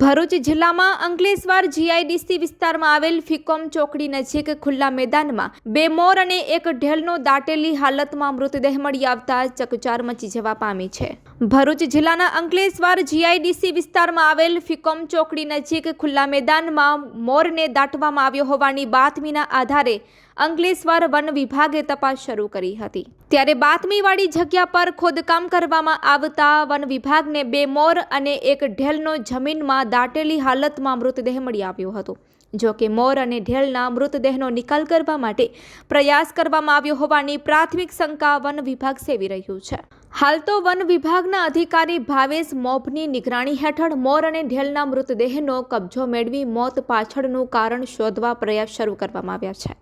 ભરૂચ જિલ્લામાં અંકલેશ્વર જીઆઈડીસી વિસ્તારમાં આવેલ ફિકોમ ચોકડી નજીક ખુલ્લા મેદાનમાં બે મોર અને એક ઢેલનો દાટેલી હાલતમાં મૃતદેહ મળી આવતા ચકચાર મચી જવા પામી છે. ભરૂચ જિલ્લાના અંકલેશ્વર જીઆઈડીસી વિસ્તારમાં આવેલ ફિકોમ ચોકડી નજીક ખુલ્લા મેદાનમાં મોરને દાટવામાં આવ્યો હોવાની બાતમીના આધારે અંકલેશ્વર વન વિભાગે તપાસ શરૂ કરી હતી. ત્યારે બાતમીવાળી જગ્યા પર ખોદકામ કરવામાં આવતા વન વિભાગને બે મોર અને એક ઢેલનો જમીનમાં દાટેલી હાલતમાં મૃતદેહ મળી આવ્યો હતો. જો કે મોર અને ઢેલના મૃતદેહનો નિકાલ કરવા માટે પ્રયાસ કરવામાં આવ્યો હોવાની પ્રાથમિક શંકા વન વિભાગ સેવી રહ્યું છે. હાલ તો વન વિભાગના અધિકારી ભાવેશ મોભની નિગરાણી હેઠળ મોર અને ઢેલના મૃતદેહનો કબજો મેળવી મોત પાછળનું કારણ શોધવા પ્રયાસ શરૂ કરવામાં આવ્યા છે.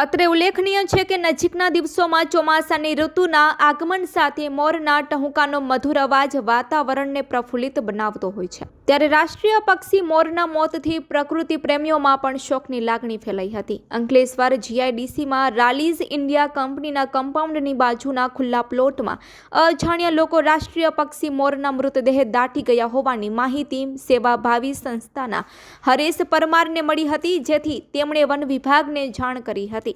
અત્રે ઉલ્લેખનીય છે કે નજીકના દિવસોમાં ચોમાસાની ઋતુના આગમન સાથે મોરના ટહુકાનો મધુર અવાજ વાતાવરણને પ્રફુલ્લિત બનાવતો હોય છે. ત્યારે રાષ્ટ્રીય પક્ષી મોરના મોતથી પ્રકૃતિ પ્રેમીઓમાં પણ શોકની લાગણી ફેલાઈ હતી. અંકલેશ્વર જીઆઈડીસીમાં રાલીઝ ઇન્ડિયા કંપનીના કમ્પાઉન્ડની બાજુના ખુલ્લા પ્લોટમાં અજાણ્યા લોકો રાષ્ટ્રીય પક્ષી મોરના મૃતદેહ દાટી ગયા હોવાની માહિતી સેવાભાવી સંસ્થાના હરેશ પરમારને મળી હતી, જેથી તેમણે વન વિભાગને જાણ કરી હતી.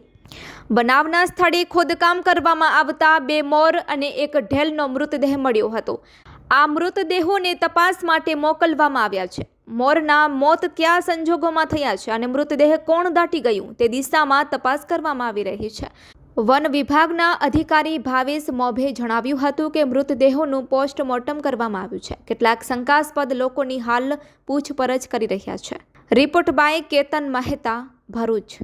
બનાવના સ્થળે ખોદકામ કરવામાં આવતા બે મોર અને એક ઢેલનો મૃતદેહ મળ્યો હતો. આ મૃતદેહોને તપાસ માટે મોકલવામાં આવ્યા છે. મોરના મોત કયા સંજોગોમાં થયા છે અને મૃતદેહ કોણ દાટી ગયું તે દિશામાં તપાસ કરવામાં આવી રહી છે. વન વિભાગના અધિકારી ભાવેશ મોભે જણાવ્યું હતું કે મૃતદેહોનું પોસ્ટમોર્ટમ કરવામાં આવ્યું છે. કેટલાક શંકાસ્પદ લોકોની હાલ પૂછપરછ કરી રહ્યા છે. Report by Ketan Mehta, Bharuch.